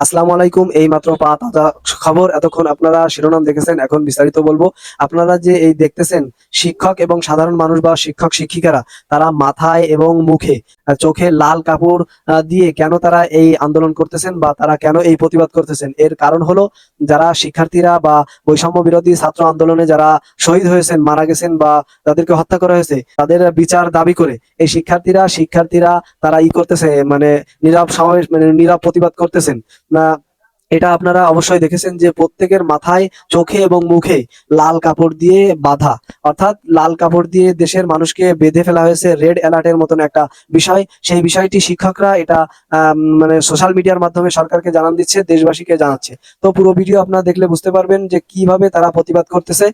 আসসালামু আলাইকুম এই মাত্র পা তাজা খবর। এতক্ষণ আপনারা শিরোনাম দেখেছেন, এখন বিস্তারিত বলব। আপনারা যে এই দেখতেছেন, শিক্ষক এবং সাধারণ মানুষ বা শিক্ষক, শিক্ষিকারা, তারা মাথায় এবং মুখে চোখে লাল কাপড় দিয়ে কেন তারা এই আন্দোলন করতেছেন বা তারা কেন এই প্রতিবাদ করতেছেন? এর কারণ হলো, যারা শিক্ষার্থীরা বা বৈষম্য বিরোধী ছাত্র আন্দোলনে যারা শহীদ হয়েছেন, মারা গেছেন বা তাদেরকে হত্যা করা হয়েছে, তাদের বিচার দাবি করে, এই শিক্ষার্থীরা শিক্ষার্থীরা তারা ই করতেছে মানে নীরব সমাবেশ মানে নীরব প্রতিবাদ করতেছেন। না এটা আপনারা অবশ্যই দেখেছেন যে প্রত্যেকের মাথায় চোখে এবং মুখে লাল কাপড় দিয়ে বাঁধা। অর্থাৎ লাল কাপড় দিয়ে দেশের মানুষকে বেঁধে ফেলা হয়েছে রেড অ্যালার্টের মতন একটা বিষয়। সেই বিষয়টি শিক্ষকরা এটা মানে সোশ্যাল মিডিয়ার মাধ্যমে সরকারকে জানান দিচ্ছে, দেশবাসীকে জানাচ্ছে। তো পুরো ভিডিও আপনারা দেখলে বুঝতে পারবেন যে কীভাবে তারা প্রতিবাদ করতেছে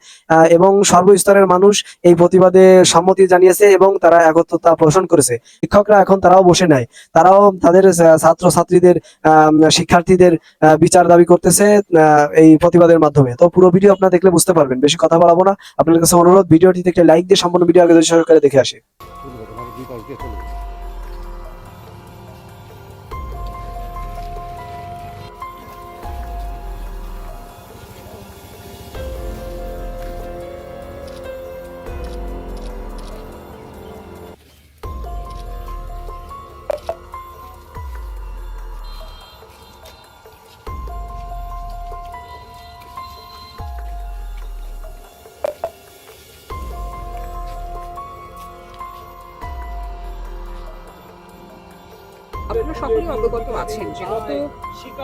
এবং সর্বস্তরের মানুষ এই প্রতিবাদে সম্মতি জানিয়েছে এবং তারা একত্রতা পোষণ করেছে। শিক্ষকরা এখন তারাও বসে নাই। তারাও তাদের ছাত্র ছাত্রীদের শিক্ষার্থীদের বিচার দাবি করতেছে এই প্রতিবাদের মাধ্যমে। তো পুরো ভিডিও আপনারা দেখলে বুঝতে পারবেন, বেশি কথা বাড়াবো না। আপনাদের কাছে অনুরোধ, ভিডিওটিতে একটা লাইক দিয়ে সম্পূর্ণ ভিডিও আগে সরকারে দেখে আসে। আপনারা সকলেই অবগত আছেন যে গত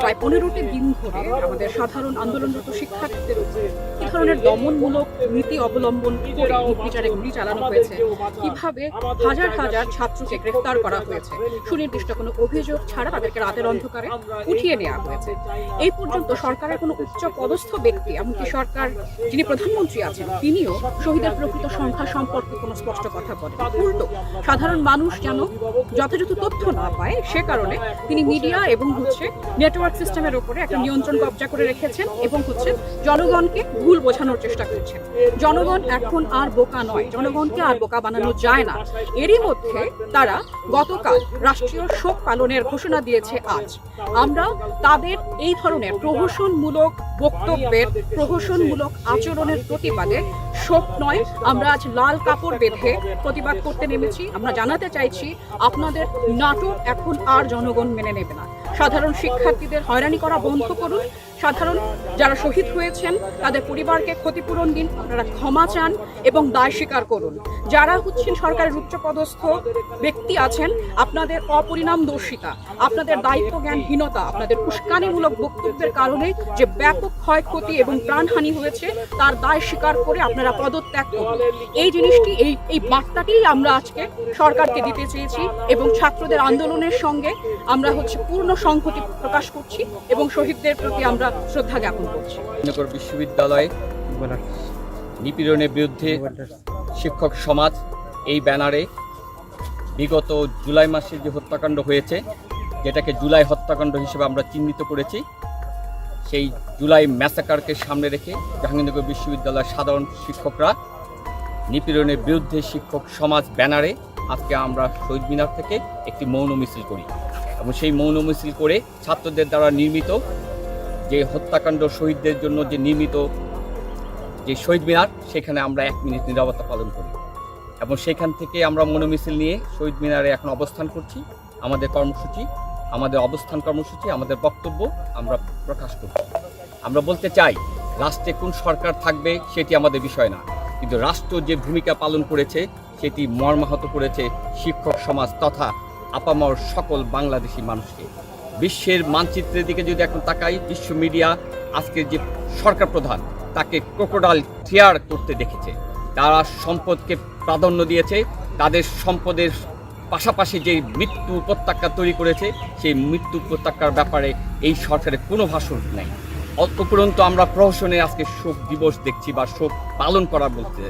প্রায় পনেরোটি দিন ধরে আমাদের সাধারণ আন্দোলনরত শিক্ষার্থীদের উপর কি ধরনের দমনমূলক নীতি অবলম্বন করে গুলি চালানো হয়েছে? কীভাবে হাজার হাজার ছাত্রকে গ্রেফতার করা হয়েছে? সুনির্দিষ্ট কোনো অভিযোগ ছাড়া তাদেরকে রাতের অন্ধকারে উঠিয়ে নেওয়া হয়েছে। এই পর্যন্ত সরকারের কোনো উচ্চ পদস্থ ব্যক্তি, এমনকি সরকার যিনি প্রধানমন্ত্রী আছেন, তিনিও শহীদের প্রকৃত সংখ্যা সম্পর্কে কোনো স্পষ্ট কথা বলেন উল্টো, সাধারণ মানুষ যেন যথাযথ তথ্য না পায়, সে কারণে তিনি মিডিয়া এবং হচ্ছে নেটওয়ার্ক সিস্টেমের উপরে একটা নিয়ন্ত্রণ কবজা করে রেখেছেন এবং হচ্ছে জনগণকে ভুল বোঝানোর চেষ্টা করছেন। জনগণ এখন আর বোকা নয়, জনগণকে আর বোকা বানানো যায় না। এরই মধ্যে তারা গতকাল রাষ্ট্রীয় শোক পালনের ঘোষণা দিয়েছে আজ। আমরা তাদের এই ধরনের প্রহসনমূলক বক্তব্যের, প্রহসনমূলক আচরণের প্রতিবাদে শোক নয়, আমরা আজ লাল কাপড় বেঁধে প্রতিবাদ করতে নেমেছি। আমরা জানাতে চাইছি, আপনাদের নাটক এখন আর জনগণ মেনে নেবে না। সাধারণ শিক্ষার্থীদের হয়রানি করা বন্ধ করুন। সাধারণ যারা শহীদ হয়েছেন, তাদের পরিবারকে ক্ষতিপূরণ দিন, আপনারা ক্ষমা চান এবং দায় স্বীকার করুন। যারা হচ্ছেন সরকারের উচ্চপদস্থ ব্যক্তি আছেন, আপনাদের অপরিণাম দর্শিতা আপনাদের দায়িত্ব জ্ঞানহীনতা আপনাদের উস্কানিমূলক বক্তব্যের কারণে যে ব্যাপক ক্ষয়ক্ষতি এবং প্রাণহানি হয়েছে, তার দায় স্বীকার করে আপনারা পদত্যাগ করুন। এই জিনিসটি, এই এই বার্তাটি আমরা আজকে সরকারকে দিতে চেয়েছি এবং ছাত্রদের আন্দোলনের সঙ্গে আমরা হচ্ছে পূর্ণ সংহতি প্রকাশ করছি এবং শহীদদের প্রতি আমরা শ্রদ্ধা জ্ঞাপন করছি। নগর বিশ্ববিদ্যালয়ে নিপীড়নের বিরুদ্ধে শিক্ষক সমাজ এই ব্যানারে বিগত জুলাই মাসে যে হত্যাকাণ্ড হয়েছে, যেটাকে জুলাই হত্যাকাণ্ড হিসেবে আমরা চিহ্নিত করেছি, সেই জুলাই ম্যাসাকারকে সামনে রেখে জাহাঙ্গীরনগর বিশ্ববিদ্যালয়ের সাধারণ শিক্ষকরা নিপীড়নের বিরুদ্ধে শিক্ষক সমাজ ব্যানারে আজকে আমরা শহীদ মিনার থেকে একটি মৌন মিছিল করি। এবং সেই মৌন মিছিল করে ছাত্রদের দ্বারা নির্মিত যে হত্যাকাণ্ড শহীদদের জন্য যে নির্মিত যে শহীদ মিনার, সেখানে আমরা এক মিনিট নিরাপত্তা পালন করি। এবং সেখান থেকে আমরা মনোমিছিল নিয়ে শহীদ মিনারে এখন অবস্থান করছি। আমাদের কর্মসূচি, আমাদের অবস্থান কর্মসূচি, আমাদের বক্তব্য আমরা প্রকাশ করছি। আমরা বলতে চাই, রাষ্ট্রে কোন সরকার থাকবে সেটি আমাদের বিষয় না। কিন্তু রাষ্ট্র যে ভূমিকা পালন করেছে, সেটি মর্মাহত করেছে শিক্ষক সমাজ তথা আপামর সকল বাংলাদেশি মানুষকে। বিশ্বের মানচিত্রের দিকে যদি এখন তাকাই, বিশ্ব মিডিয়া আজকে যে সরকার প্রধান, তাকে ক্রোকোডাইল থিয়ার করতে দেখেছে। তারা সম্পদকে প্রাধান্য দিয়েছে, তাদের সম্পদের পাশাপাশি যে মৃত্যু উপত্যকা তৈরি করেছে, সেই মৃত্যু উপত্যকার ব্যাপারে এই সরকারের কোনো ভাষণ নেই। অল্পপরন্ত আমরা প্রহসনে আজকে শোক দিবস দেখছি বা শোক পালন করা বলতে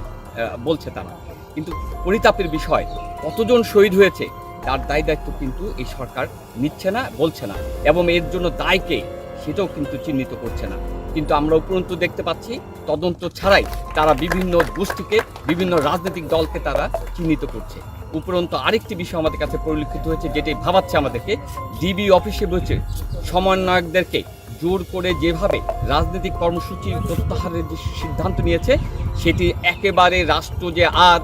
বলছে তারা। কিন্তু পরিতাপের বিষয়, কতজন শহীদ হয়েছে তার দায় দায়িত্ব কিন্তু এই সরকার নিচ্ছে না, বলছে না। এবং এর জন্য দায়কে সেটাও কিন্তু চিহ্নিত করছে না। কিন্তু আমরা উপরন্তু দেখতে পাচ্ছি, তদন্ত ছাড়াই তারা বিভিন্ন গোষ্ঠীকে, বিভিন্ন রাজনৈতিক দলকে তারা চিহ্নিত করছে। উপরন্ত আরেকটি বিষয় আমাদের কাছে পরিলক্ষিত হয়েছে যেটি ভাবাচ্ছে আমাদেরকে, ডিবি অফিসে বসে সমন্বয়কদেরকে জোর করে যেভাবে রাজনৈতিক কর্মসূচি প্রত্যাহারের যে সিদ্ধান্ত নিয়েছে, সেটি একেবারে রাষ্ট্র যে আর,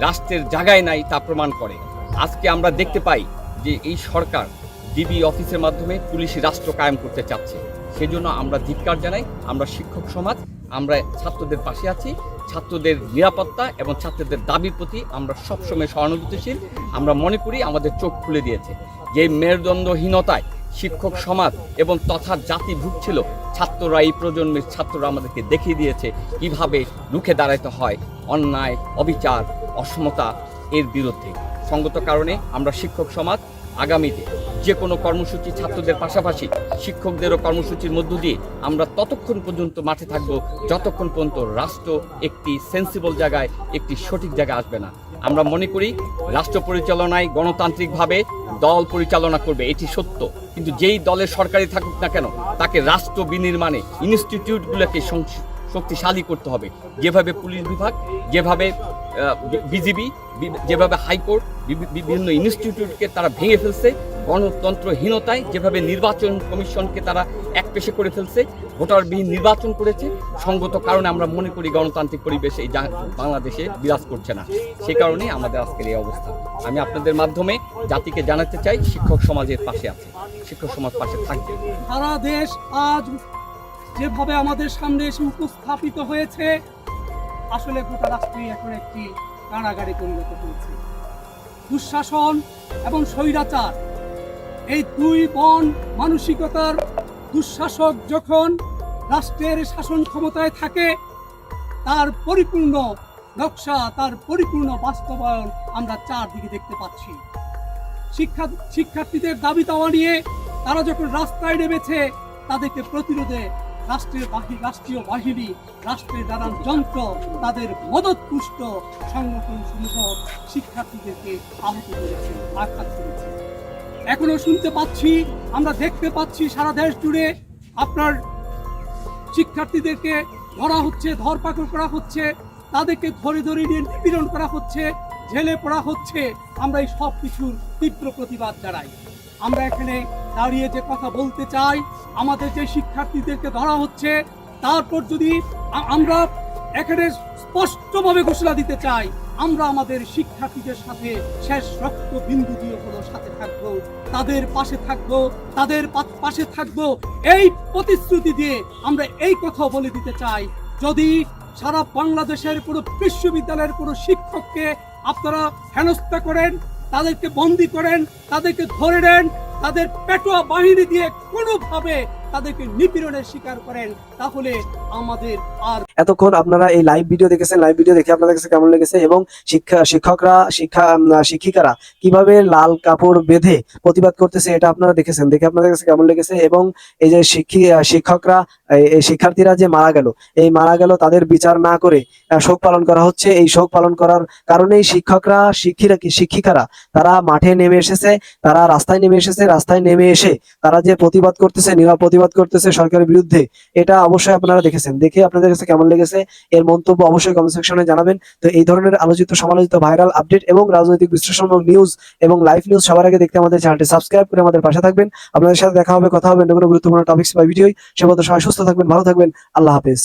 রাষ্ট্রের জায়গায় নাই তা প্রমাণ করে। আজকে আমরা দেখতে পাই যে এই সরকার ডিবি অফিসের মাধ্যমে পুলিশ রাষ্ট্র কায়েম করতে চাচ্ছে। সেজন্য আমরা ধিক্কার জানাই, আমরা শিক্ষক সমাজ, আমরা ছাত্রদের পাশে আছি, ছাত্রদের নিরাপত্তা এবং ছাত্রদের দাবির প্রতি আমরা সবসময় সহানুভূতিশীল। আমরা মনে করি আমাদের চোখ খুলে দিয়েছে যে মেরুদণ্ডহীনতায় শিক্ষক সমাজ এবং তথা জাতি ভুগছিল। ছাত্ররা, এই প্রজন্মের ছাত্ররা আমাদেরকে দেখিয়ে দিয়েছে কীভাবে রুখে দাঁড়াতে হয় অন্যায়, অবিচার, অসমতা এর বিরুদ্ধে। সঙ্গত কারণে আমরা শিক্ষক সমাজ আগামীতে যে কোনো কর্মসূচি ছাত্রদের পাশাপাশি শিক্ষকদেরও কর্মসূচির মধ্য দিয়ে আমরা ততক্ষণ পর্যন্ত মাঠে থাকব, যতক্ষণ পর্যন্ত রাষ্ট্র একটি সেন্সিবল জায়গায়, একটি সঠিক জায়গায় আসবে না। আমরা মনে করি, রাষ্ট্র পরিচালনায় গণতান্ত্রিকভাবে দল পরিচালনা করবে, এটি সত্য। কিন্তু যেই দলের সরকারি থাকুক না কেন, তাকে রাষ্ট্র বিনির্মাণে ইনস্টিটিউটগুলোকে শক্তিশালী করতে হবে। যেভাবে পুলিশ বিভাগ, যেভাবে বিজিবি যেভাবে হাইকোর্ট বিভিন্ন ইনস্টিটিউটকে তারা ভেঙে ফেলছে, গণতন্ত্রহীনতায় যেভাবে নির্বাচন কমিশনকে তারা এক পেশে করে ফেলছে, ভোটারবিহীন নির্বাচন করেছে, সঙ্গত কারণে আমরা মনে করি গণতান্ত্রিক পরিবেশ এই বাংলাদেশে বিরাজ করছে না। সে কারণে আমাদের আজকের এই অবস্থা। আমি আপনাদের মাধ্যমে জাতিকে জানাতে চাই, শিক্ষক সমাজের পাশে আছে। শিক্ষক সমাজ পাশে থাকবে। সারা দেশ আজ যেভাবে আমাদের সামনে এসে উপস্থাপিত হয়েছে, আসলে গোটা রাষ্ট্রই এখন একটি কারাগারে পরিণত হয়েছে। দুঃশাসন এবং স্বৈরাচার, এই দুই বন মানসিকতার দুঃশাসক যখন রাষ্ট্রের শাসন ক্ষমতায় থাকে, তার পরিপূর্ণ নকশা, তার পরিপূর্ণ বাস্তবায়ন আমরা চারদিকে দেখতে পাচ্ছি। শিক্ষা, শিক্ষার্থীদের দাবি দাওয়া নিয়ে তারা যখন রাস্তায় নেমেছে, তাদেরকে প্রতিরোধে রাষ্ট্রের বাহি রাষ্ট্রীয় বাহিনী, রাষ্ট্রের নানান যন্ত্র, তাদের মদতপুষ্ট সংগঠন সমূহ শিক্ষার্থীদেরকে আহত করেছে, আঘাত করেছে। এখনও শুনতে পাচ্ছি, আমরা দেখতে পাচ্ছি সারা দেশ জুড়ে আপনার শিক্ষার্থীদেরকে ধরা হচ্ছে, ধরপাকড় করা হচ্ছে, তাদেরকে ধরে ধরে নিয়ে নিপীড়ন করা হচ্ছে, জেলে পড়া হচ্ছে। আমরা এই সব কিছুর তীব্র প্রতিবাদ জানাই। আমরা এখানে দাঁড়িয়ে যে কথা বলতে চাই, আমাদের যে শিক্ষার্থীদেরকে ধরা হচ্ছে, তারপর যদি আমরা এখানে স্পষ্টভাবে ঘোষণা দিতে চাই, আমরা আমাদের শিক্ষার্থীদের সাথে শেষ রক্ত বিন্দু দিয়ে হলো সাথে থাকব, তাদের পাশে থাকব, তাদের পাশে থাকব, এই প্রতিশ্রুতি দিয়ে আমরা এই কথা বলে দিতে চাই। যদি সারা বাংলাদেশের কোনো বিশ্ববিদ্যালয়ের কোনো শিক্ষককে আপনারা হেনস্থা করেন তাদেরকে বন্দি করেন, তাদেরকে ধরে নেন, তাদের পেটোয়া বাহিনী দিয়ে কোনোভাবে তাদেরকে নিপীড়নের শিকার করেন, তাহলে আমাদের আর এতক্ষণ আপনারা এই লাইভ ভিডিও দেখেছেন লাইভ ভিডিও দেখে আপনাদের কাছে কেমন লেগেছে এবং শিক্ষা, শিক্ষকরা, শিক্ষা শিক্ষিকারা কীভাবে লাল কাপড় বেঁধে প্রতিবাদ করতেছে এটা আপনারা দেখেছেন, দেখে আপনাদের কাছে কেমন লেগেছে এবং এই যে শিক্ষি শিক্ষকরা, এই শিক্ষার্থীরা যে মারা গেল, এই মারা গেল তাদের বিচার না করে শোক পালন করা হচ্ছে, এই শোক পালন করার কারণেই শিক্ষকরা, শিক্ষিরা, শিক্ষিকারা তারা মাঠে নেমে এসেছে, তারা রাস্তায় নেমে এসেছে, রাস্তায় নেমে এসে তারা যে প্রতিবাদ করতেছে নীরব প্রতিবাদ করতেছে সরকারের বিরুদ্ধে, এটা অবশ্যই আপনারা দেখেছেন, দেখে আপনাদের কাছে কেমন লেগেছে। এর মন্তব্য অবশ্যই কমেন্ট সেকশনে জানাবেন। তো এই ধরনের আলোচিত, সমালোচিত ভাইরাল আপডেট এবং রাজনৈতিক বিশ্লেষণ নিউজ এবং লাইভ নিউজ সবার আগে দেখতে আমাদের চ্যানেলটি সাবস্ক্রাইব করে আমাদের পাশে থাকবেন। আপনাদের সাথে দেখা হবে, কথা হবে কোনো গুরুত্বপূর্ণ টপিক্স বা ভিডিও সে মতো সবাই সুস্থ থাকবেন, ভালো থাকবেন। আল্লাহ হাফেজ।